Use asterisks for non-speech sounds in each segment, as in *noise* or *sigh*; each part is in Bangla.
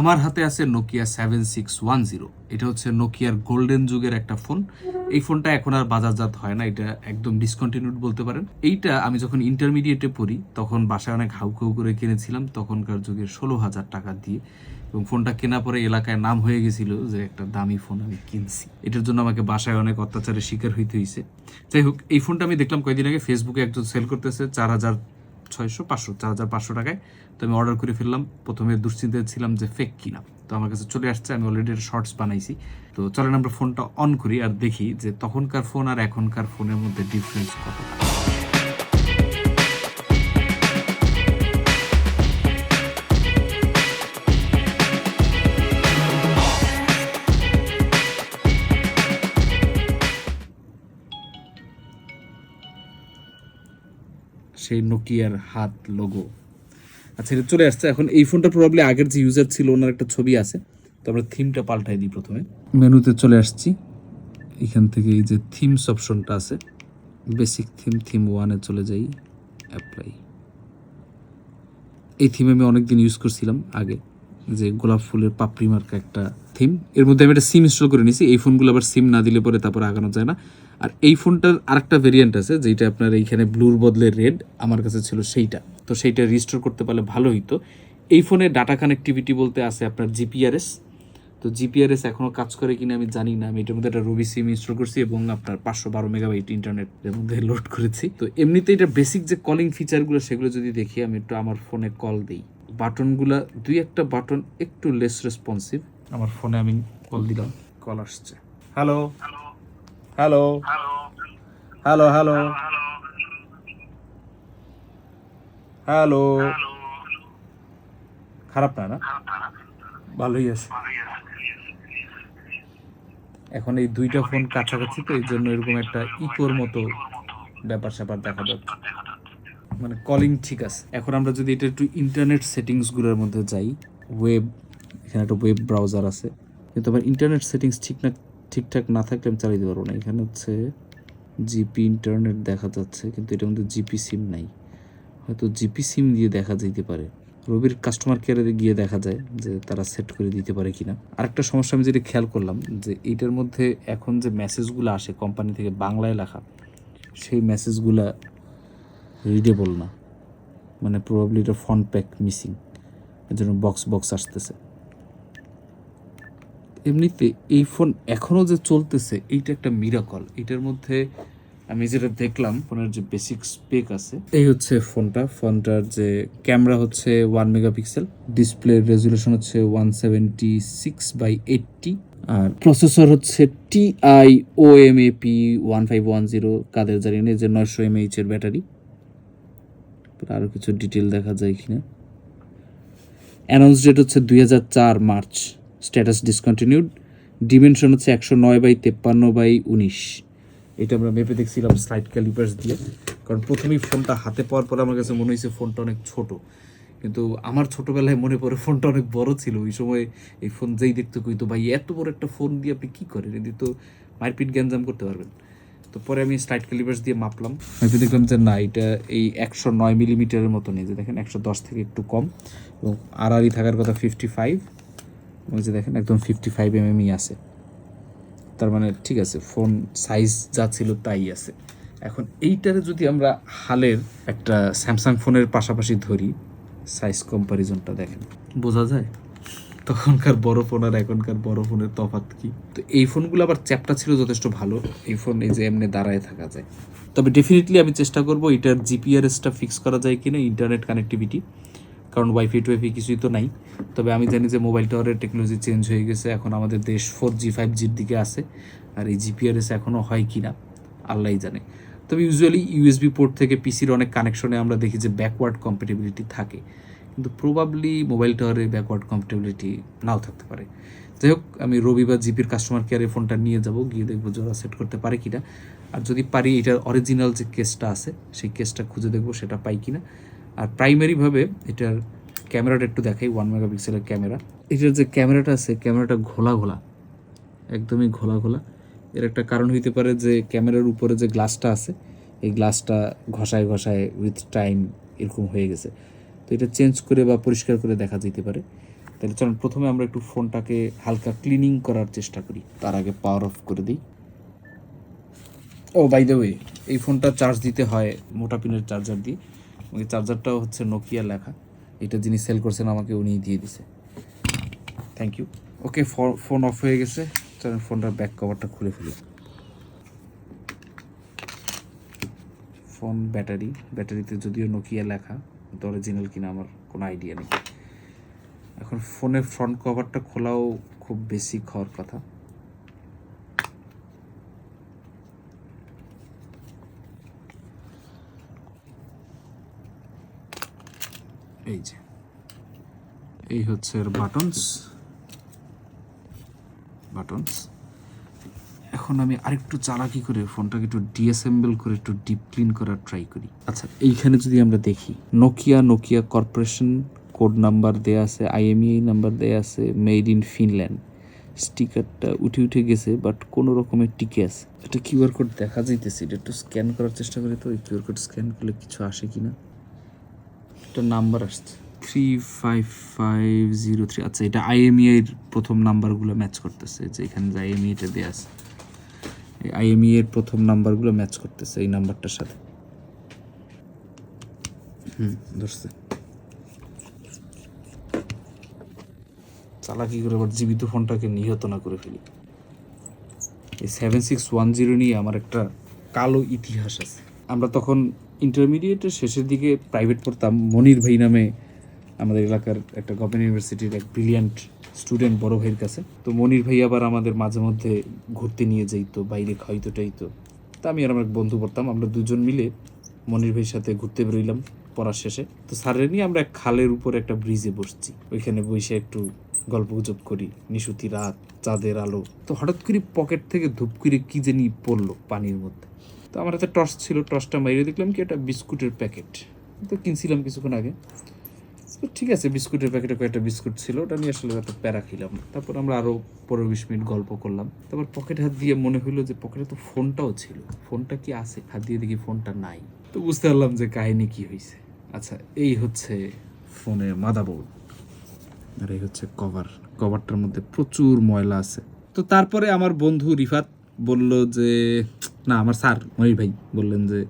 আমার হাতে আছে Nokia seven six one zero এটা হচ্ছে নোকিয়ার গোল্ডেন যুগের একটা ফোন এই ফোনটা এখন আর বাজারজাত হয় না, এটা একদম ডিসকন্টিনিউড বলতে পারেন। এইটা আমি যখন ইন্টারমিডিয়েটে পড়ি, তখন বাসায় অনেক হাউকাউ করে কিনেছিলাম, তখনকার যুগের ষোলো হাজার টাকা দিয়ে। এবং ফোনটা কেনা পরে এলাকায় নাম হয়ে গেছিল যে একটা দামি ফোন আমি কিনছি। এটার জন্য আমাকে বাসায় অনেক অত্যাচারের শিকার হইতে হয়েছে যাই হোক, এই ফোনটা আমি দেখলাম কয়েকদিন আগে ফেসবুকে একজন সেল করতেছে, চার হাজার ছয়শো, পাঁচশো, চার হাজার পাঁচশো টাকায় তো আমি অর্ডার করে ফেললাম। প্রথমে দুশ্চিন্তায় ছিলাম যে ফেক কিনা। তো আমার কাছে চলে আসছে, আমি অলরেডি শর্টস বানাইছি। তো চলেন আমরা ফোনটা অন করি আর দেখি যে তখনকার ফোন আর এখনকার ফোনের মধ্যে ডিফারেন্স কতটা। সেই নোকিয়ার হাত লোগো আচ্ছা এটা চলে আসছে। এখন এই ফোনটা প্রবাবলি আগের যে ইউজার ছিল, ওনার একটা ছবি আছে। তো আমরা থিমটা পাল্টাই দিই প্রথমে। মেনুতে চলে আসছি। এখান থেকে এই যে থিমস অপশনটা আছে। বেসিক থিম থিম ওয়ানে চলে যাই। অ্যাপ্লাই এই থিম আমি অনেকদিন ইউজ করছিলাম আগে যে গোলাপ ফুলের পাপড়ি মার্কা একটা থিম এর মধ্যে আমি একটা সিম ইনস্টল করে নিয়েছি এই ফোনগুলো আবার সিম না দিলে পরে তারপর আগানো যায় না। আর এই ফোনটার আরেকটা ভেরিয়েন্ট আছে যেটা আপনার এইখানে ব্লুর বদলে রেড আমার কাছে ছিল সেইটা। তো সেইটা রিস্টোর করতে পারলে ভালো হইতো। এই ফোনে ডাটা কানেক্টিভিটি বলতে আছে আপনার জিপিআরএস তো জিপিআরএস এখনও কাজ করে কিনা আমি জানি না। আমি এটার মধ্যে একটা রবি সিম ইনস্টল করছি এবং আপনার পাঁচশো বারো মেগাবাইট ইন্টারনেট এর মধ্যে *laughs* লোড করেছি। তো এমনিতে এটা বেসিক যে কলিং ফিচারগুলো সেগুলো যদি দেখি আমি একটু আমার ফোনে কল দিই। বাটনগুলা দুই একটা বাটন একটু লেস রেসপন্সিভ আমার ফোনে আমি কল দিলাম। কল আসছে। Hello hello hello hello hello খারাপ না না? ভালোই আছে। এখন এই দুইটা ফোন কাছাকাছি তো এই জন্য এরকম একটা ইকোর মতো ব্যাপার স্যাপার দেখা যাচ্ছে। মানে কলিং ঠিক আছে। এখন আমরা যদি এটা একটু ইন্টারনেট সেটিংসগুলোর মধ্যে যাই ওয়েব এখানে একটা ওয়েব ব্রাউজার আছে। কিন্তু আবার ইন্টারনেট সেটিংস ঠিক না ঠিকঠাক না থাকলে আমি চালিয়ে দিতে পারব না। এখানে হচ্ছে জিপি ইন্টারনেট দেখা যাচ্ছে, কিন্তু এটার মধ্যে জিপি সিম নাই। হয়তো জিপি সিম দিয়ে দেখা যেতে পারে। রবির কাস্টমার কেয়ারে গিয়ে দেখা যায় যে তারা সেট করে দিতে পারে কিনা। আরেকটা সমস্যা আমি যেটা খেয়াল করলাম যে এটার মধ্যে এখন যে মেসেজগুলো আসে কোম্পানি থেকে বাংলায় লেখা, সেই মেসেজগুলা রিডেবল না। মানে প্রবাবলি এটা ফন্ট প্যাক মিসিং এর জন্য বক্স বক্স আসতেছে। এমনিতে এই ফোন এখনও যে চলতেছে, এইটা একটা মিরাকল এটার মধ্যে আমি যেটা দেখলাম ফোনের যে বেসিক স্পেক আছে, এই হচ্ছে ফোনটা ফোনটার যে ক্যামেরা হচ্ছে ওয়ান মেগাপিক্সেল ডিসপ্লে রেজুলেশন হচ্ছে one seventy six by eighty R processor হচ্ছে T I O M A P one five one zero কাদের জানি না যে নয়শো এম এইচ এর ব্যাটারি। আরও কিছু ডিটেল দেখা যায় কিনা। অ্যানাউন্স ডেট হচ্ছে দুই হাজার চার মার্চ। স্ট্যাটাস ডিসকন্টিনিউড ডিমেনশন হচ্ছে একশো নয় বাই তেপ্পান্ন বাই উনিশ। এটা আমরা মেপে দেখছিলাম স্লাইড ক্যালিপার্স দিয়ে। কারণ প্রথমেই ফোনটা হাতে পাওয়ার পরে আমার কাছে মনে হয়েছে ফোনটা অনেক ছোট। কিন্তু আমার ছোটবেলায় মনে পড়ে ফোনটা অনেক বড় ছিল। ওই সময় এই ফোন যেই দেখতে কইতো ভাই এত বড় একটা ফোন দিয়ে আপনি কী করেন? এদি তো মারপিট গ্যাঞ্জাম করতে পারবেন। তো পরে আমি স্লাইড ক্যালিপার্স দিয়ে মাপলাম। মেপে দেখলাম যে না, এটা এই একশো নয় মিলিমিটারের মতো নেই যে দেখেন, একশো দশ থেকে একটু কম এবং আড়াআড়ি থাকার কথা ফিফটি ফাইভ ওই যে দেখেন একদম ফিফটি ফাইভ এমএমই আছে। তার মানে ঠিক আছে, ফোন সাইজ যা ছিল তাই আছে। এখন এইটারে যদি আমরা হালের একটা স্যামসাং ফোনের পাশাপাশি ধরি সাইজ কম্পারিজনটা দেখেন। বোঝা যায়? তখনকার বড় ফোন আর এখনকার বড় ফোনের তফাৎ কি? তো এই ফোনগুলো আবার চ্যাপটা ছিল যথেষ্ট ভালো, এই ফোন এই যে এমনি দাঁড়ায় থাকা যায়। তবে ডেফিনেটলি আমি চেষ্টা করব, এটার জিপিআরএসটা ফিক্স করা যায় কিনা ইন্টারনেট কানেক্টিভিটি কারণ ওয়াইফাই টুয়াইফাই কিছুই তো নাই। তবে আমি জানি যে মোবাইল টাওয়ারের টেকনোলজি চেঞ্জ হয়ে গেছে, এখন আমাদের দেশ ফোর জি ফাইভ জির দিকে আছে, আর এই জিপিআরএস এখনও হয় কি না, আল্লাহই জানে। তবে ইউজুয়ালি ইউএসবি পোর্ট থেকে পিসির অনেক কানেকশনে আমরা দেখি যে ব্যাকওয়ার্ড কম্পেটেবিলিটি থাকে, কিন্তু প্রবাবলি মোবাইল টাওয়ারে ব্যাকওয়ার্ড কম্পেটেবিলিটি নাও থাকতে পারে। যাই হোক, আমি রবি বা জিপির কাস্টমার কেয়ারে ফোনটা নিয়ে যাব, গিয়ে দেখব যে সেট করতে পারে কিনা আর যদি পারি, এটার অরিজিনাল যে কেসটা আছে, সেই কেসটা খুঁজে দেখব সেটা পাই কিনা আর প্রাইমারিভাবে এটার ক্যামেরাটা একটু দেখাই ওয়ান মেগাপিক্সেলের ক্যামেরা এটার যে ক্যামেরাটা আছে ক্যামেরাটা ঘোলা ঘোলা, একদমই ঘোলা ঘোলা। এর একটা কারণ হইতে পারে যে ক্যামেরার উপরে যে গ্লাসটা আছে, এই গ্লাসটা ঘষায় ঘষায় উইথ টাইম এরকম হয়ে গেছে। তো এটা চেঞ্জ করে বা পরিষ্কার করে দেখা যেতে পারে। তাহলে চলুন, প্রথমে আমরা একটু ফোনটাকে হালকা ক্লিনিং করার চেষ্টা করি। তার আগে পাওয়ার অফ করে দিই। ও বাই দ্য ওয়ে এই ফোনটা চার্জ দিতে হয় মোটা পিনের চার্জার দিয়ে। ওই চার্জারটাও হচ্ছে নোকিয়া লেখা। এটা যিনি সেল করছেন আমাকে উনি দিয়ে দিছে। Thank you okay phone off হয়ে গেছে। চলুন ফোনটার ব্যাক কভারটা খুলে ফেলি। ফোন ব্যাটারি ব্যাটারিতে যদিও নোকিয়া লেখা, কিন্তু অরিজিনাল কিনা আমার কোনো আইডিয়া নেই। এখন ফোনের ফ্রন্ট কভারটা খোলাও খুব বেসিক হওয়ার কথা। এই যে। এই হচ্ছে এর বাটনস বাটনস এখন আমি আরেকটু চালাকি করে ফোনটাকে একটু ডিএসএম্বল করে একটু ডিপ ক্লিন করার ট্রাই করি। আচ্ছা এইখানে যদি আমরা দেখি Nokia Nokia corporation code number দেয়া আছে আইএমইআই নাম্বার দেয়া আছে মেড ইন ফিনল্যান্ড স্টিকারটা উঠে উঠে গেছে বাট কোনো রকমের টিকে আছে। এটা কিউআর কোড দেখা যাইতেছে, এটা একটু স্ক্যান করার চেষ্টা করি তো, এই কিউআর কোড স্ক্যান করলে কিছু আসে কিনা। একটা নাম্বার আসছে। Three five five zero three আচ্ছা এটা এর প্রথম নাম্বারগুলো ম্যাচ করতেছে, যে এখানে যে আইএমইটা দেওয়া আছে। এই এর প্রথম নাম্বারগুলো ম্যাচ করতেছে এই নাম্বারটার সাথে। হুম, ধরছে। চালাকি করে আবার জীবিত ফোনটাকে নিহত না করে ফেলি। এই সেভেন সিক্স ওয়ান জিরো নিয়ে আমার একটা কালো ইতিহাস আছে। আমরা তখন ইন্টারমিডিয়েটের শেষের দিকে প্রাইভেট পড়তাম। মনির ভাই নামে আমাদের এলাকার একটা গভর্নমেন্ট ইউনিভার্সিটির এক ব্রিলিয়ান্ট স্টুডেন্ট বড় ভাইয়ের কাছে। তো মনির ভাই আবার আমাদের মাঝে মধ্যে ঘুরতে নিয়ে যাইতো, বাইরে খাইতো টাইতো। তা আমি আর আমার বন্ধু পড়তাম, আমরা দুজন মিলে মনির ভাইয়ের সাথে ঘুরতে বেরোইলাম পড়ার শেষে। তো স্যারের নিয়ে আমরা এক খালের উপর একটা ব্রিজে বসছি। ওইখানে বসে একটু গল্প গুজব করি, নিশুতি রাত, চাঁদের আলো। তো হঠাৎ করে পকেট থেকে ধূপ করে কি জানি পড়ল পানির মধ্যে। তো আমার হাতে টর্চ ছিল, টর্চটা মারিয়ে দেখলাম কি, একটা বিস্কুটের প্যাকেট। তো কিনছিলাম কিছুক্ষণ আগে। তো ঠিক আছে, বিস্কুটের প্যাকেটে কয়েকটা বিস্কুট ছিল, ওটা নিয়ে আসলে একটা প্যারা খেলাম। তারপর আমরা আরও পনেরো বিশ মিনিট গল্প করলাম। তারপর পকেট হাত দিয়ে মনে হইল যে পকেটে তো ফোনটাও ছিল। ফোনটা কি আছে? হাত দিয়ে দেখি ফোনটা নাই। তো বুঝতে পারলাম যে কাহিনী কি হয়েছে আচ্ছা এই হচ্ছে ফোনের মাদাবোর্ড। আর এই হচ্ছে কভার কভারটার মধ্যে প্রচুর ময়লা আছে। তো তারপরে আমার বন্ধু রিফাত বলল যে না, আমার স্যার মনির ভাই বললেন যে,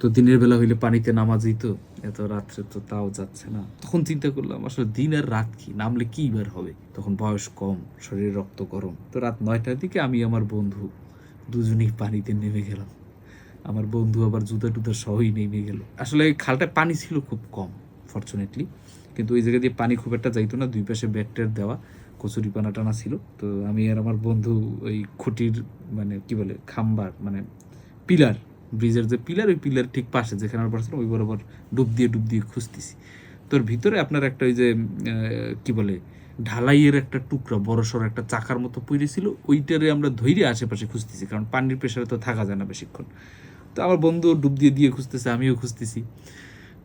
তো দিনের বেলা হইলে পানিতে নামা যেত এত রাত্রে তো তাও যাচ্ছে না। তখন চিন্তা করলাম, আসলে দিন আর রাত কি? নামলে কি বের হবে? তখন বয়স কম, শরীরে রক্ত গরম। তো রাত নয়টার দিকে আমি আমার বন্ধু দুজনেই পানিতে নেমে গেলাম। আমার বন্ধু আবার জুতা টুতা সহই নেমে গেল। আসলে এই খালটায় পানি ছিল খুব কম ফর্চুনেটলি কিন্তু ওই জায়গা দিয়ে পানি খুব একটা যাইতো না, দুই পাশে ব্যাগটের দেওয়া। কচুরি পানা টানা ছিল। তো আমি আর আমার বন্ধু ওই খুঁটির মানে কি বলে, খাম্বার মানে পিলার, ব্রিজের যে পিলার, ওই পিলার ঠিক পাশে যেখানে আমরা পড়ছিলাম ওই বরাবর ডুব দিয়ে ডুব দিয়ে খুঁজতেছি। তোর ভিতরে আপনার একটা ওই যে কি বলে, ঢালাইয়ের একটা টুকরা বড় সড়ো একটা চাকার মতো পড়েছিল ওইটারে আমরা ধৈর্য আশেপাশে খুঁজতেছি, কারণ পানির প্রেশারে তো থাকা যায় না বেশিক্ষণ। তো আমার বন্ধু ডুব দিয়ে দিয়ে খুঁজতেছে, আমিও খুঁজতেছি।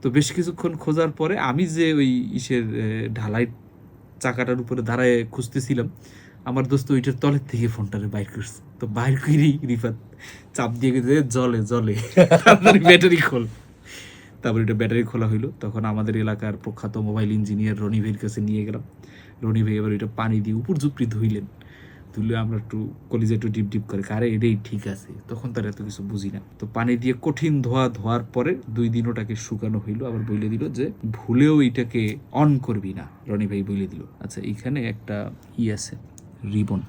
তো বেশ কিছুক্ষণ খোঁজার পরে আমি যে ওই ইসের ঢালাই চাকাটার উপরে দাঁড়ায় খুঁজতেছিলাম। আমার দোস্ত ওইটার তলের থেকে ফোনটারে বাইর করছে। তো বাইর করি রিফাত চাপ দিয়ে গেছে, জলে জলে। ব্যাটারি খোল। তারপর এটা ব্যাটারি খোলা হইল। তখন আমাদের এলাকার প্রখ্যাত মোবাইল ইঞ্জিনিয়ার রনি ভাইয়ের কাছে নিয়ে গেলাম। রনি ভাই এবার ওইটা পানি দিয়ে উপর জুপড়ি ধুইলেন। ধুলে আমরা একটু কলিজে একটু ডিপ ডিপ করে, আরে, এটাই ঠিক আছে। তখন তার এত কিছু বুঝি না। তো পানি দিয়ে কঠিন ধোয়া ধোয়ার পরে দুই দিন ওটাকে শুকানো হইল। আবার বলে দিল যে, ভুলেও এইটাকে অন করবি না। রনি ভাই বলে দিল। আচ্ছা এইখানে একটা ই আছে, রিবন।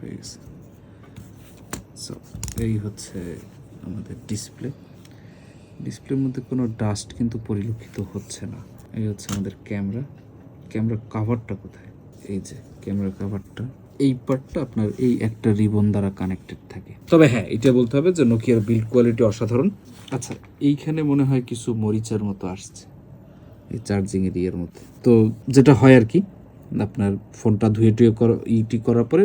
হয়ে গেছে। সো এই হচ্ছে আমাদের ডিসপ্লে ডিসপ্লের মধ্যে কোনো ডাস্ট কিন্তু পরিলক্ষিত হচ্ছে না। এই হচ্ছে আমাদের ক্যামেরা ক্যামেরা কাভারটা কোথায়? এই যে ক্যামেরা কাভারটা এই পার্টটা আপনার এই একটা রিবন দ্বারা কানেক্টেড থাকে। তবে হ্যাঁ এটা বলতে হবে যে নোকিয়ার বিল্ড কোয়ালিটি অসাধারণ। আচ্ছা এইখানে মনে হয় কিছু মরিচার মতো আসছে এই চার্জিং এরিয়ার মধ্যে। তো যেটা হয় আর কি আপনার ফোনটা ধুয়ে টুয়ে করা ইটি করার পরে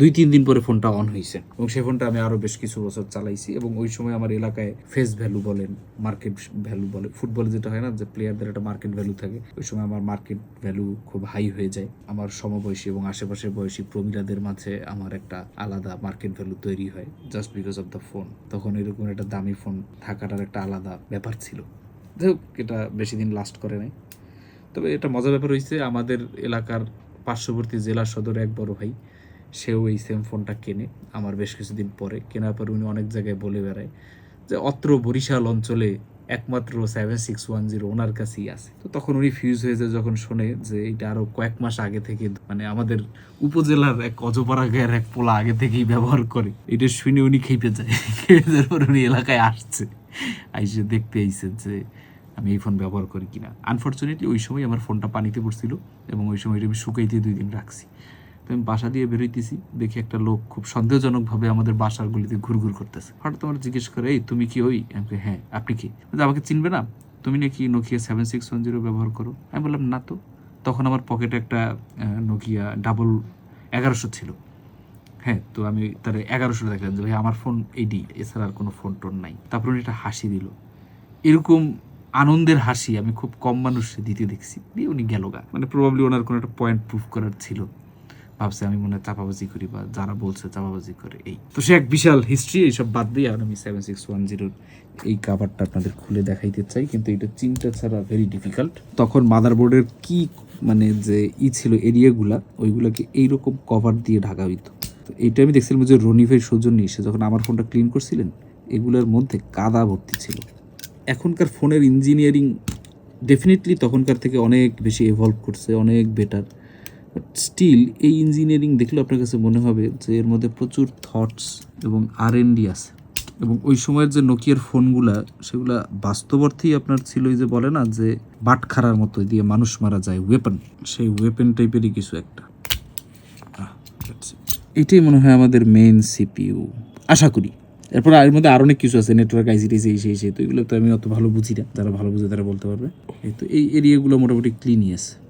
দুই, তিন দিন পরে ফোনটা অন হয়েছে এবং সেই ফোনটা আমি আরও বেশ কিছু বছর চালাইছি এবং ওই সময় আমার এলাকায় ফেস ভ্যালু বলেন মার্কেট ভ্যালু বলে ফুটবলে যেটা হয় না, যে প্লেয়ারদের একটা মার্কেট ভ্যালু থাকে, ওই সময় আমার মার্কেট ভ্যালু খুব হাই হয়ে যায়। আমার সমবয়সী এবং আশেপাশের বয়সী প্রমীলাদের মাঝে আমার একটা আলাদা মার্কেট ভ্যালু তৈরি হয় just because of the phone তখন এরকম একটা দামি ফোন থাকাটার একটা আলাদা ব্যাপার ছিল। যাই হোক, এটা বেশি দিন লাস্ট করে নাই। তবে এটা মজার ব্যাপার হয়েছে আমাদের এলাকার পার্শ্ববর্তী জেলা সদর এক বড় ভাই সেও এই সেম ফোনটা কেনে, আমার বেশ কিছুদিন পরে। কেনার পর উনি অনেক জায়গায় বলে বেড়ায় যে, অত্র বরিশাল অঞ্চলে একমাত্র সেভেন সিক্স ওয়ান জিরো ওনার কাছেই আছে। তো তখন উনি ফিউজ হয়ে যায় যখন শোনে যে এটা আরও কয়েক মাস আগে থেকে মানে আমাদের উপজেলার এক অজপাড়া গায়ের এক পোলা আগে থেকেই ব্যবহার করে। এটা শুনে উনি খেপে যায়। *laughs* খেপে যাওয়ার পর উনি এলাকায় আসছে। আইসে দেখতে আইসে যে, আমি এই ফোন ব্যবহার করি কিনা। আনফর্চুনেটলি ওই সময় আমার ফোনটা পানিতে পড়ছিল এবং ওই সময় আমি শুকাইতে দুই দিন রাখছি। তো আমি বাসা দিয়ে বেরোইতেছি, দেখি একটা লোক খুব সন্দেহজনকভাবে আমাদের বাসার গলিতে ঘুরঘুর করতেছে। হঠাৎ আমার জিজ্ঞেস করে, এই, তুমি কি ওই? আমি হ্যাঁ আপনি কি? আমাকে চিনবে না? তুমি নাকি Nokia seven six one zero ব্যবহার করো? আমি বললাম, না তো। তখন আমার পকেটে একটা নোকিয়া ডাবল এগারোশো ছিল। হ্যাঁ তো আমি তার এগারোশো দেখলাম যে, ভাই, আমার ফোন এইডি এছাড়া আর কোনো ফোন টোন নাই। তারপর উনি একটা হাসি দিল। এরকম আনন্দের হাসি আমি খুব কম মানুষ দিতে দেখছি। দিয়ে উনি গেল গা। মানে প্রবাবলি ওনার কোনো একটা পয়েন্ট প্রুফ করার ছিল। ভাবছে, আমি মনে হয় চাপাবাজি করি বা যারা বলছে চাপাবাজি করে, এই। তো সে এক বিশাল হিস্ট্রি এইসব বাদ দিয়ে আর আমি সেভেন সিক্স ওয়ান জিরোর এই কাভারটা আপনাদের খুলে দেখাইতে চাই, কিন্তু এটা চিন্তা ছাড়া ভেরি ডিফিকাল্ট তখন মাদারবোর্ডের কি মানে যে ই ছিল এরিয়াগুলা, ওইগুলোকে এইরকম কভার দিয়ে ঢাকা হইতো। তো এইটা আমি দেখছিলাম যে রনি ভাই সৌজন্য এসে যখন আমার ফোনটা ক্লিন করছিলেন, এগুলোর মধ্যে কাদা ভর্তি ছিল। এখনকার ফোনের ইঞ্জিনিয়ারিং ডেফিনেটলি তখনকার থেকে অনেক বেশি এভলভ করছে, অনেক বেটার বাট স্টিল এই ইঞ্জিনিয়ারিং দেখলে আপনার কাছে মনে হবে যে এর মধ্যে প্রচুর থটস এবং আর আছে। এবং ওই সময়ের যে নোকিয়ার ফোনগুলা সেগুলা বাস্তব অর্থেই আপনার ছিল যে বলে না, যে বাটখারার মতো দিয়ে মানুষ মারা যায়। ওয়েপন সেই ওয়েপন টাইপেরই কিছু একটা. এটাই মনে হয় আমাদের মেইন সিপিইউ আশা করি। এরপর এর মধ্যে আরও অনেক কিছু আছে নেটওয়ার্ক আইসিটিসি এই সেই সেই তো এগুলো তো আমি অত ভালো বুঝি না। যারা ভালো বুঝে তারা বলতে পারবে। এই তো এই এরিয়াগুলো মোটামুটি ক্লিনই আছে।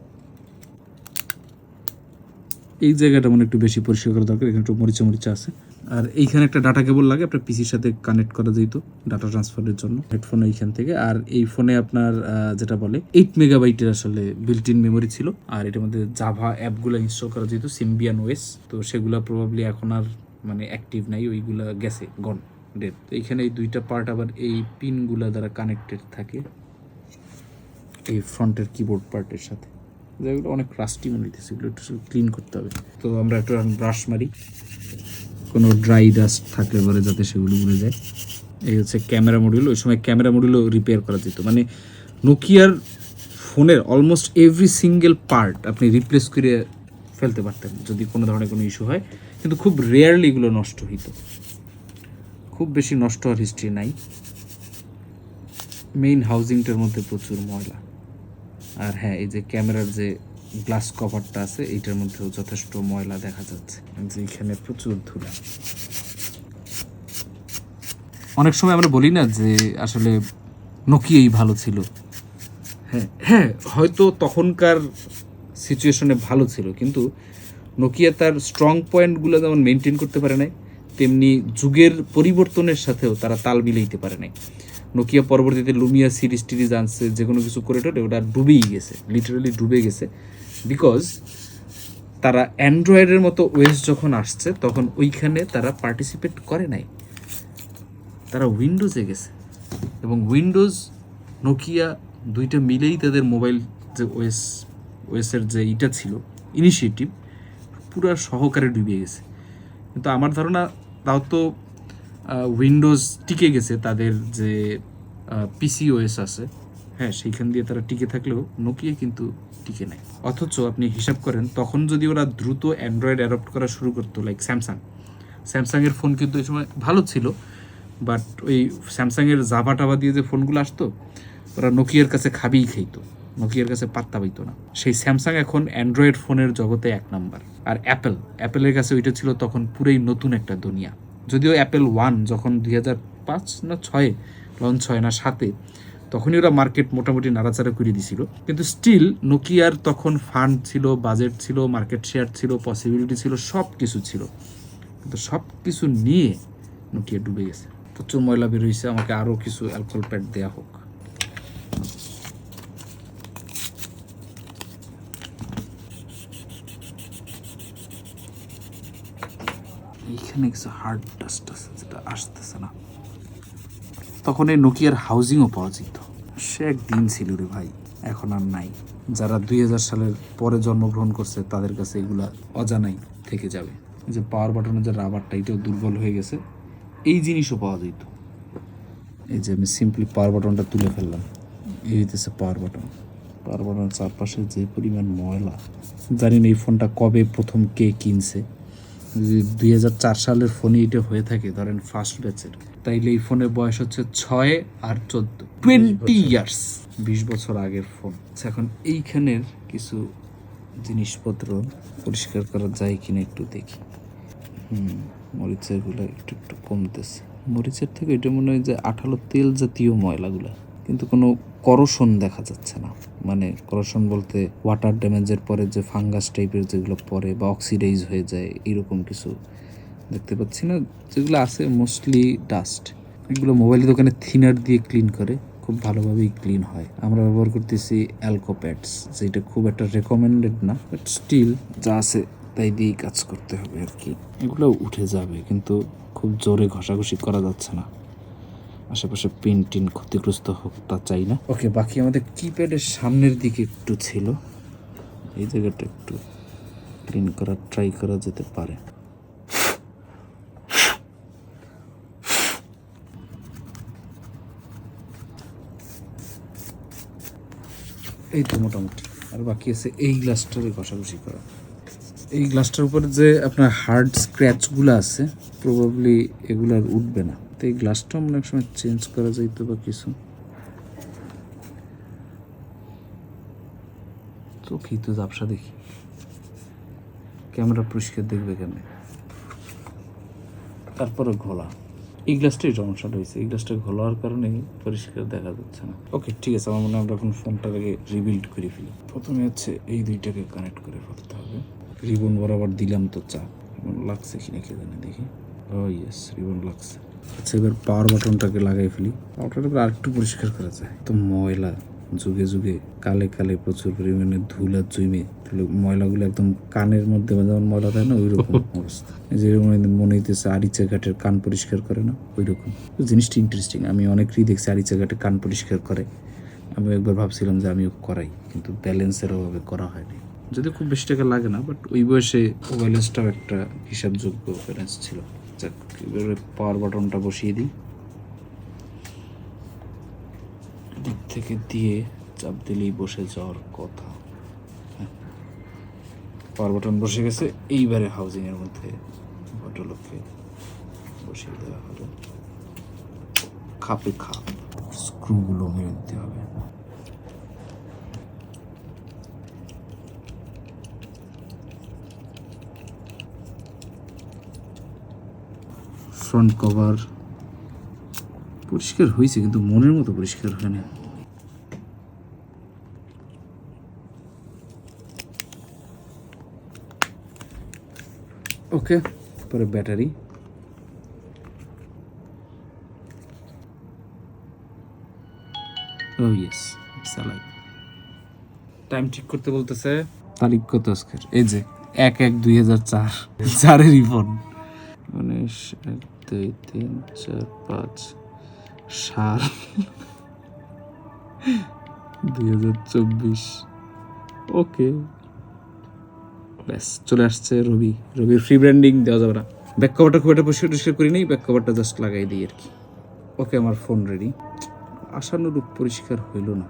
এই জায়গাটা মানে একটু বেশি পরিষ্কার করা দরকার, এখানে একটু মরিচা মরিচা আছে। আর এইখানে একটা ডাটা কেবল লাগে, আপনার পিসির সাথে কানেক্ট করা যেত ডাটা ট্রান্সফারের জন্য। হেডফোন এইখান থেকে, আর এই ফোনে আপনার যেটা বলে এইট মেগাবাইটের আসলে বিল্ট ইন মেমোরি ছিল, আর এটার মধ্যে জাভা অ্যাপগুলো ইনস্টল করা যেত সিম্বিয়ান ওয়েস তো সেগুলো প্রবাবলি এখন আর মানে অ্যাক্টিভ নাই, ওইগুলা গেছে গন ডেট এইখানে এই দুইটা পার্ট আবার এই পিনগুলা দ্বারা কানেক্টেড থাকে, এই ফ্রন্টের কিবোর্ড পার্টের সাথে। যেগুলো অনেক রাস্টি মনে হইতেছে এগুলো একটু ক্লিন করতে হবে। তো আমরা একটু ব্রাশ মারি। কোনো ড্রাই ডাস্ট থাকলে পরে যাতে সেগুলো উড়ে যায়। এই হচ্ছে ক্যামেরা মডিউল ওই সময় ক্যামেরা মডিউলও রিপেয়ার করা যেত। মানে নোকিয়ার ফোনের অলমোস্ট এভরি সিঙ্গেল পার্ট আপনি রিপ্লেস করে ফেলতে পারতেন, যদি কোনো ধরনের কোনো ইস্যু হয়। কিন্তু খুব রেয়ারলি এগুলো নষ্ট হইতো। খুব বেশি নষ্ট হওয়ার হিস্ট্রি নাই। মেইন হাউজিংটার মধ্যে প্রচুর ময়লা। আর হ্যাঁ এই যে ক্যামেরার যে গ্লাস কভারটা আছে এইটার মধ্যেও যথেষ্ট ময়লা দেখা যাচ্ছে। যে এখানে প্রচুর ধুলা। অনেক সময় আমরা বলি না যে আসলে নোকিয়াই ভালো ছিল। হ্যাঁ হ্যাঁ হয়তো তখনকার সিচুয়েশনে ভালো ছিল কিন্তু নোকিয়া তার স্ট্রং পয়েন্টগুলো যেমন মেনটেন করতে পারে নাই তেমনি যুগের পরিবর্তনের সাথেও তারা তাল মিলাইতে পারে নাই। নোকিয়া পরবর্তীতে লুমিয়া সিরিজ টিরিজ আনছে, যে কোনো কিছু করে টোরে ওটা ডুবেই গেছে লিটারালি ডুবে গেছে। বিকজ তারা অ্যান্ড্রয়েডের মতো ওয়েস যখন আসছে, তখন ওইখানে তারা পার্টিসিপেট করে নাই। তারা উইন্ডোজে গেছে। এবং উইন্ডোজ নোকিয়া দুইটা মিলেই তাদের মোবাইল যে ওয়েস, ওয়েসের যে ইটা ছিল ইনিশিয়েটিভ পুরো সহকারে ডুবে গেছে। কিন্তু আমার ধারণা, তাও তো উইন্ডোজ টিকে গেছে তাদের যে পিসিওএস আছে। হ্যাঁ সেইখান দিয়ে তারা টিকে থাকলেও নোকিয়া কিন্তু টিকে নাই। অথচ আপনি হিসাব করেন, তখন যদি ওরা দ্রুত অ্যান্ড্রয়েড অ্যাডপ্ট করা শুরু করতো লাইক স্যামসাং স্যামসাংয়ের ফোন কিন্তু এই সময় ভালো ছিল বাট ওই স্যামসাংয়ের জাভা টাভা দিয়ে যে ফোনগুলো আসতো, ওরা নোকিয়ার কাছে খাবিই খাইতো নোকিয়ার কাছে পাত্তা পাইতো না। সেই স্যামসাং এখন অ্যান্ড্রয়েড ফোনের জগতে এক নাম্বার আর অ্যাপেল অ্যাপেলের কাছে ওইটা ছিল তখন পুরোই নতুন একটা দুনিয়া। যদিও অ্যাপেল ওয়ান যখন দুই হাজার পাঁচ না ছয়ে লঞ্চ হয় না সাতে, তখনই ওরা মার্কেট মোটামুটি নাড়াচাড়া করে দিছিল। কিন্তু স্টিল নোকিয়ার তখন ফান্ড ছিল বাজেট ছিল মার্কেট শেয়ার ছিল পসিবিলিটি ছিল সব কিছু ছিল। কিন্তু সব কিছু নিয়ে নোকিয়া ডুবে গেছে। প্রচুর ময়লা বের হয়েছে আমাকে আরও কিছু অ্যালকোহল প্যাড দেওয়া হোক। এইখানে কিছু হার্ড ডাস্ট আছে যেটা আসতেছে না। তখন এই নোকিয়ার হাউজিংও পাওয়া যেত সে একদিন ছিল রে ভাই, এখন আর নাই। যারা দুই হাজার সালের পরে জন্মগ্রহণ করছে, তাদের কাছে এগুলা অজানাই থেকে যাবে। যে পাওয়ার বাটনের যে রাবারটা এটাও দুর্বল হয়ে গেছে। এই জিনিসও পাওয়া যেত। এই যে আমি সিম্পলি পাওয়ার বাটনটা তুলে ফেললাম। এই হইতেছে পাওয়ার বাটন পাওয়ার বাটনের চারপাশে যে পরিমাণ ময়লা, জানি না এই ফোনটা কবে প্রথম কে কিনছে। দুই হাজার চার সালের ফোনে এটা হয়ে থাকে ধরেন ফার্স্ট ব্যাচের তাইলে এই ফোনের বয়স হচ্ছে ছয় আর চোদ্দ। টোয়েন্টি ইয়ার্স বিশ বছর আগের ফোন। আচ্ছা, এখন এইখানের কিছু জিনিসপত্র পরিষ্কার করা যায় কিনা একটু দেখি। হুম মরিচেরগুলো একটু একটু কমতেছে। মরিচের থেকে এটা মনে হয় যে আঠালো তেল জাতীয় ময়লাগুলো। কিন্তু কোনো করশন দেখা যাচ্ছে না। মানে করশন বলতে ওয়াটার ড্যামেজের পরে যে ফাঙ্গাস টাইপের যেগুলো পরে বা অক্সিডাইজ হয়ে যায়, এরকম কিছু দেখতে পাচ্ছি না। যেগুলো আছে মোস্টলি ডাস্ট এগুলো মোবাইল দোকানে থিনার দিয়ে ক্লিন করে, খুব ভালোভাবেই ক্লিন হয়। আমরা ব্যবহার করতেছি অ্যালকোপ্যাডস যেটা খুব একটা রেকমেন্ডেড না বাট স্টিল যা আছে তাই দিয়েই কাজ করতে হবে আর কি। এগুলো উঠে যাবে, কিন্তু খুব জোরে ঘষাঘষি করা যাচ্ছে না। আশেপাশে পিন টিন ক্ষতিগ্রস্ত হোক তা চাই না। ওকে বাকি আমাদের কিপ্যাডের সামনের দিকে একটু ছিল। এই জায়গাটা একটু ক্লিন করার ট্রাই করা যেতে পারে। এই তো মোটামুটি। আর বাকি আছে এই গ্লাসটারে ঘষাঘষি করা। এই গ্লাসটার উপরে যে আপনার হার্ড স্ক্র্যাচগুলো আছে প্রবাবলি এগুলো আর উঠবে না। তো এই গ্লাসটাও অনেক সময় চেঞ্জ করা যাইতো বা কিছু। চোখেই তো জাপসা দেখি। ক্যামেরা পরিষ্কার দেখবে কেমনে? তারপরে ঘোলা। এই গ্লাসটাই সমস্যাটা হয়েছে। এই গ্লাসটা ঘোলার কারণে পরিষ্কার দেখা যাচ্ছে না। ওকে ঠিক আছে, আমার মনে হয় আমরা এখন ফোনটাকে রিবিল্ড করে ফেলি। প্রথমে হচ্ছে এই দুইটাকে কানেক্ট করে ফেলতে হবে। রিবন বরাবর দিলাম তো চাপ। রিবন লাগছে কিনা কে জানে দেখি। ও ইয়েস রিবন লাগছে। আচ্ছা এবার পাওয়ার বাটনটাকে লাগাই ফেলি। পাওয়ারটাকে আর একটু পরিষ্কার করা যায়। তো ময়লা যুগে যুগে কালে কালে প্রচুর পরিমাণে ধুলা জমে। ময়লাগুলো একদম কানের মধ্যে যেমন ময়লা থাকে না ওই রকম *laughs* অবস্থা যেরকম মনে হইতেছে আরিচা ঘাটের কান পরিষ্কার করে না ওই রকম জিনিসটা ইন্টারেস্টিং আমি অনেকেরই দেখছি আরিচা ঘাটে কান পরিষ্কার করে। আমি একবার ভাবছিলাম যে আমিও করাই কিন্তু ব্যালেন্সের অভাবে করা হয়নি। যদি খুব বেশি টাকা লাগে না বাট ওই বয়সে ব্যালেন্সটাও একটা হিসাবযোগ্য ব্যালেন্স ছিল। যাক, এবারে পাওয়ার বাটনটা বসিয়ে দিই। দিক থেকে দিয়ে চাপ দিলেই বসে যাওয়ার কথা। হ্যাঁ। পাওয়ার বাটন বসে গেছে, এইবারে হাউজিং এর মধ্যে ভদ্রলোককে বসিয়ে দেওয়া হলো। খাপে খাপ স্ক্রুগুলো মেরে দিতে হবে। ফ্রন্ট কভার পরিষ্কার হয়েছে, কিন্তু মনের মতো পরিষ্কার হয়নি ওকে পরে ব্যাটারি। ও ইয়েস সালাই টাইম ঠিক করতে বলতেছে। তারিখ কত আজকের? এই যে, এক এক দুই হাজার চার। চারেরই ফোন এক দুই, তিন, চার, পাঁচ, সাত, দুই হাজার চব্বিশ। ওকে। ব্যাস, চলে আসছে রবি। রবির ফ্রি ব্র্যান্ডিং দেওয়া যাবে না। ব্যাক কভারটা খুব একটা পরিষ্কার টরিষ্কার করি নেই ব্যাক কভারটা জাস্ট লাগাই দিই আর কি। ওকে, আমার ফোন রেডি আশানুরূপ পরিষ্কার হইল না।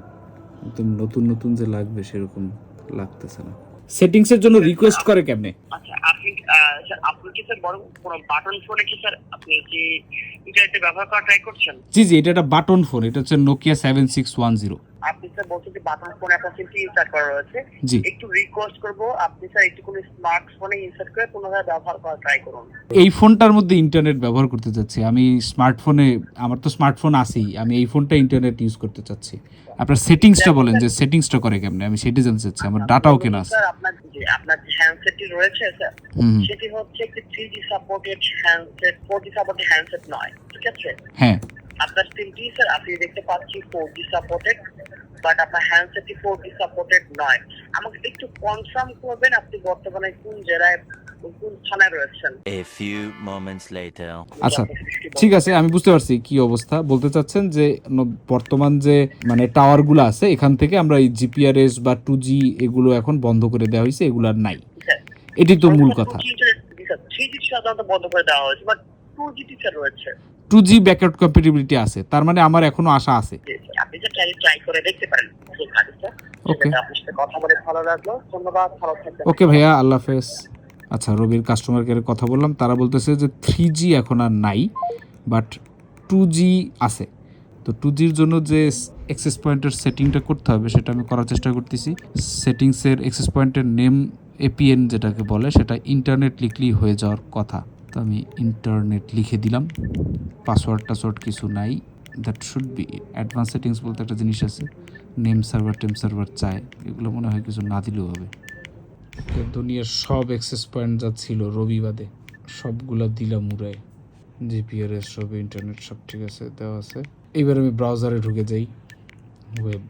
একদম নতুন নতুন যে লাগবে সেরকম লাগতেছে না। সেটিংসের জন্য রিকোয়েস্ট করে কেমনে? কি স্যার বাটন ফোনে কি স্যার আপনি কি ব্যবহার করা করছেন? জি জি, এটা একটা বাটন ফোন এটা হচ্ছে Nokia seven six one zero আপনি স্যার বলছেন যে বাটন ফোনে আপনার সিমটি ইনসার্ট করা রয়েছে। একটু রিকোয়েস্ট করব আপনি স্যার একটু কোনো স্মার্টফোনে ইনসার্ট করে পুনরায় ব্যবহার করা ট্রাই করুন। এই ফোনটার মধ্যে ইন্টারনেট ব্যবহার করতে চাচ্ছি। আমি স্মার্টফোনে আমার তো স্মার্টফোন আছেই আমি এই ফোনটা ইন্টারনেট ইউজ করতে চাচ্ছি। আপনার সেটিংসটা বলেন যে সেটিংসটা করে কেমনে? আমি সেটা জানতে চাচ্ছি আমার ডাটাও কেনা আছে। স্যার আপনার যে আপনার যে হ্যান্ডসেটটি রয়েছে স্যার সেটি হচ্ছে একটি three G supported handset four G supported handset নয় ঠিক আছে? হ্যাঁ। আপনার সিমটি স্যার আপনি দেখতে পাচ্ছি ফোর জি সাপোর্টেড বাট আপনার হ্যান্ডসেটটি ফোর জি সাপোর্টেড নয়। আমাকে একটু কনফার্ম করবেন আপনি বর্তমানে কোন জেলায় কোন থানায় রয়েছেন। A few moments later. আচ্ছা ঠিক আছে আমি বুঝতে পারছি কি অবস্থা। বলতে চাচ্ছেন যে বর্তমান যে মানে টাওয়ারগুলো আছে এখান থেকে আমরা এই জিপিআরএস বা টু জি এগুলো এখন বন্ধ করে দেওয়া হয়েছে এগুলো আর নাই। এটি তো মূল কথা। থ্রি জি সাধারণত বন্ধ করে দেওয়া হয়েছে বাট টু জি টিচার রয়েছে। টু জি ব্যাকআউট কম্পিটিবিলিটি আছে। তার মানে আমার এখনও আশা আছে। আপনি যে ট্রাই ট্রাই করে দেখতে পারেন। আপনার সাথে কথা বলে ভালো লাগল। ধন্যবাদ ভালো থাকবেন। ওকে ভাইয়া আল্লাহ হাফেজ। আচ্ছা রবির কাস্টমার কেয়ারে কথা বললাম। তারা বলতেছে যে থ্রি জি এখন আর নাই বাট টু জি আছে। তো টু জির জন্য যে অ্যাক্সেস পয়েন্টের সেটিংটা করতে হবে সেটা আমি করার চেষ্টা করতেছি। সেটিংসের অ্যাক্সেস পয়েন্টের নেম এপিএন যেটাকে বলে সেটা ইন্টারনেট লিখলেই হয়ে যাওয়ার কথা। তো আমি ইন্টারনেট লিখে দিলাম। পাসওয়ার্ড টাসওয়ার্ড কিছু নাই। That should be advance settings বলতে একটা জিনিস আছে। নেম সার্ভার টেম সার্ভার চায় এগুলো মনে হয় কিছু না দিলেও হবে। দুনিয়ার সব অ্যাক্সেস পয়েন্ট যা ছিল রবিবাদে, সবগুলা দিলাম উড়ায় জিপিআরএস সব ইন্টারনেট সব ঠিক আছে, দেওয়া আছে। এবার আমি ব্রাউজারে ঢুকে যাই। ওয়েব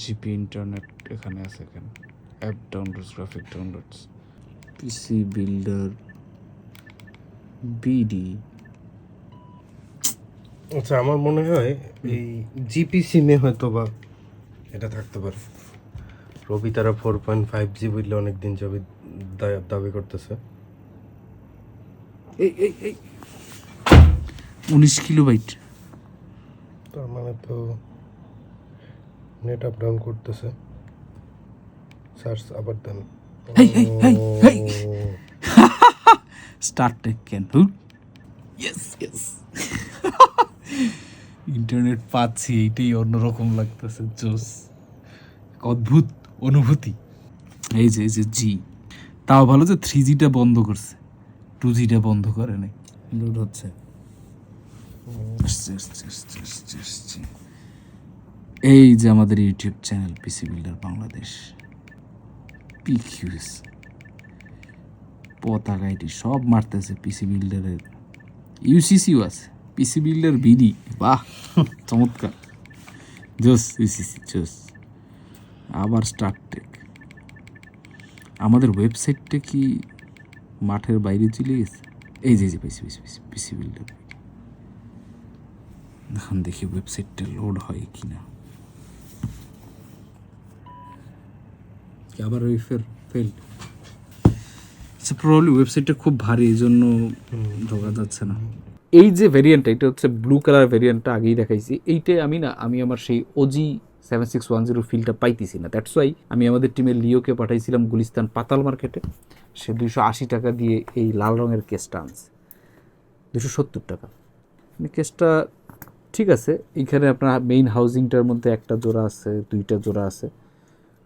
জিপি ইন্টারনেট এখানে আছে এখানে app downloads graphic downloads PC builder BD আচ্ছা আমার মনে হয় এই জিপি সিমে হয়তো বা এটা থাকতে পারে। রবি তারা ফোর পয়েন্ট ফাইভ জি বললে অনেকদিন যাবে দা- দাবি করতেছে। এই এই এই। উনিশ কিলোবাইট। তার মানে তো নেট আপ ডাউন করতেছে। সার্চ আবার দেন hey, hey, hey, hey. O, start take can yes yes internet পাচ্ছি এইটাই অন্যরকম লাগতেছে জোস। এক অদ্ভুত অনুভূতি। এই যে এই যে জি তাও ভালো যে থ্রি জিটা বন্ধ করছে। টু জিটা বন্ধ করে নাই। লোড হচ্ছে। এই যে আমাদের YouTube channel PC builder Bangladesh PQS পতাকা এটি সব মারতেছে পিসি বিল্ডারের। ইউসিসিও আছে, পিসি বিল্ডার বিডি। বাহ, চমৎকার। জোস ইউসিসি জোস। আবার স্টার্টেক আমাদের ওয়েবসাইটটা কি মাঠের বাইরে চলে গেছে? এই যে যে, পিসি পিসি পিসি পিসি বিল্ডার। এখন দেখি ওয়েবসাইটটা লোড হয় কি না আবার ওই ফের ফেল প্রবলি ওয়েবসাইটটা খুব ভারী এই জন্য ঢোকা যাচ্ছে না। এই যে ভেরিয়েন্টটা এটা হচ্ছে ব্লু কালার ভেরিয়েন্টটা আগেই দেখাইছি। এইটাই আমি না আমি আমার সেই OG seven six one zero ফিলটা পাইতেছি না। দ্যাটস ওয়াই আমি আমাদের টিমের লিওকে পাঠাইছিলাম গুলিস্তান পাতাল মার্কেটে সে দুইশো আশি টাকা দিয়ে এই লাল রঙের কেসটা আনছে। দুশো সত্তর টাকা। মানে কেসটা ঠিক আছে এইখানে আপনার মেইন হাউজিংটার মধ্যে একটা জোড়া আছে দুইটা জোড়া আছে।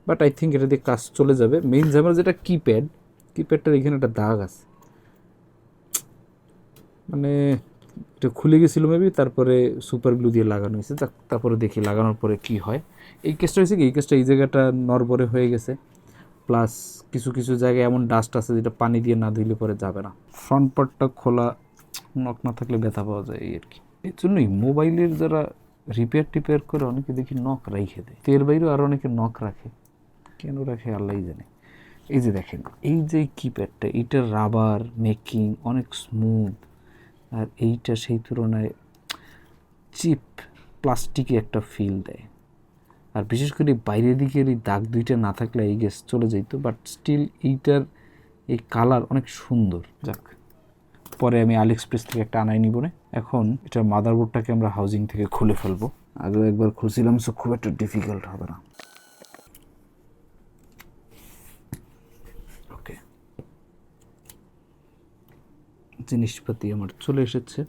বাট আই থিঙ্ক এটা দিয়ে কাজ চলে যাবে। মেইন ঝামেলা যেটা কিপ্যাড কিপ্যাডটার এখানে একটা দাগ আছে। মানে এটা খুলে গেছিল মেবি তারপরে সুপার গ্লু দিয়ে লাগানো হয়েছে। তারপরে দেখি লাগানোর পরে কি হয়। এই কেসটা হয়েছে কি, এই কেসটা এই জায়গাটা নরবরে হয়ে গেছে। প্লাস কিছু কিছু জায়গায় এমন ডাস্ট আছে যেটা পানি দিয়ে না ধুইলে পরে যাবে না। ফ্রন্ট পার্টটা খোলা নখ না থাকলে ব্যথা পাওয়া যায় এই আর কি। এর জন্যই মোবাইলের যারা রিপেয়ার টিপেয়ার করে, অনেকে দেখি নখ রাইখে দেয়। তো এর বাইরেও আরও অনেকে নখ রাখে। কেন রাখে আল্লাহই জানে? এই যে দেখেন, এই যে কিপ্যাডটা এইটার রাবার, মেকিং, অনেক স্মুথ আর এইটা সেই তুলনায় চিপ প্লাস্টিকে একটা ফিল দেয়। আর বিশেষ করে বাইরের দিকের এই দাগ দুইটা না থাকলে এই গ্যাস চলে যেত বাট স্টিল এইটার এই কালার অনেক সুন্দর। যাক, পরে আমি আলি এক্সপ্রেস থেকে একটা আনাই নিব না। এখন এটা মাদারবোর্ডটাকে আমরা হাউজিং থেকে খুলে ফেলব। আগেও একবার খুলছিলাম সো খুব একটা ডিফিকাল্ট হবে না ওকে জিনিসপাতি আমার চলে এসেছে।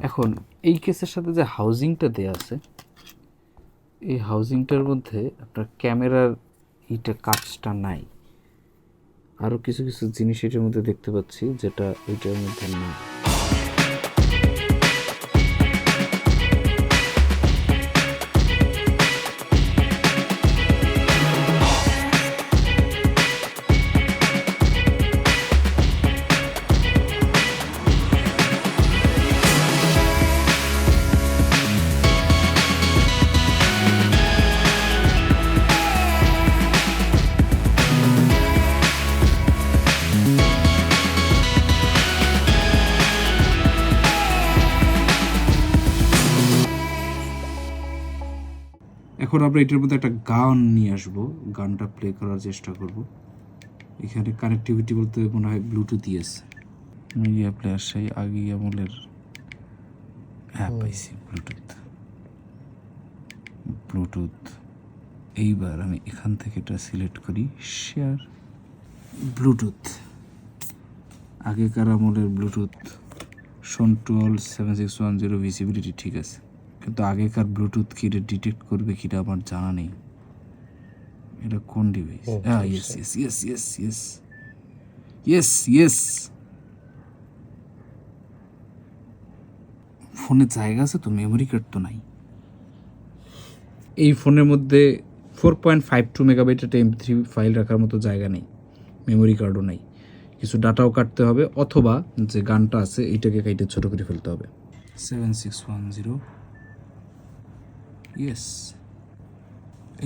এখন, এই কেসের সাথে যে হাউজিংটা দেয়া আছে, এই হাউজিংটার মধ্যে আপনার ক্যামেরার এইটা কাজটা নাই। আরও কিছু কিছু জিনিস এটার মধ্যে দেখতে পাচ্ছি যেটা এটার মধ্যে না আমরা এটার মধ্যে একটা গান নিয়ে আসব। গানটা প্লে করার চেষ্টা করব। এখানে কানেক্টিভিটি বলতে মনে হয় ব্লুটুথ ইয়েস মিডিয়া প্লেয়ার সেই আগে আমলের হ্যাঁ পাইছি ব্লুটুথ ব্লুটুথ এইবার আমি এখান থেকে এটা সিলেক্ট করি শেয়ার ব্লুটুথ আগেকার আমলের ব্লুটুথ শোন twelve seven six one zero visibility ঠিক আছে। কিন্তু আগেকার ব্লুটুথ কি এটা ডিটেক্ট করবে কিটা আমার জানা নেই। এটা কোন ডিভাইস? হ্যাঁ yes yes yes yes yes yes yes ফোনে জায়গা আছে তো মেমোরি কার্ড তো নাই। এই ফোনের মধ্যে four point five two megabyte একটা এম থ্রি ফাইল রাখার মতো জায়গা নেই। মেমোরি কার্ডও নেই। কিছু ডাটাও কাটতে হবে অথবা যে গানটা আছে এইটাকে কাইটে ছোটো করে ফেলতে হবে। Seven six one zero yes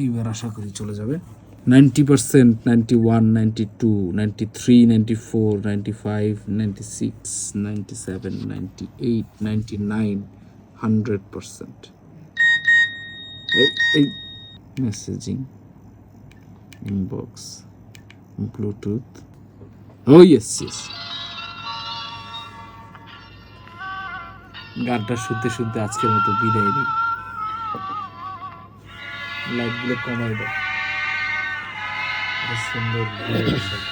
এইবার আশা করি চলে যাবে। Ninety percent ninety one ninety two ninety three ninety four ninety five ninety six ninety seven ninety eight ninety nine hundred percent এই এই মেসেজিং ইনবক্স ব্লুটুথ ও ইয়েস ইয়েস গানটা শুনতে শুনতে আজকের মতো বিদায় নেই। লাইটগুলো কমাই দাও। সুন্দর shot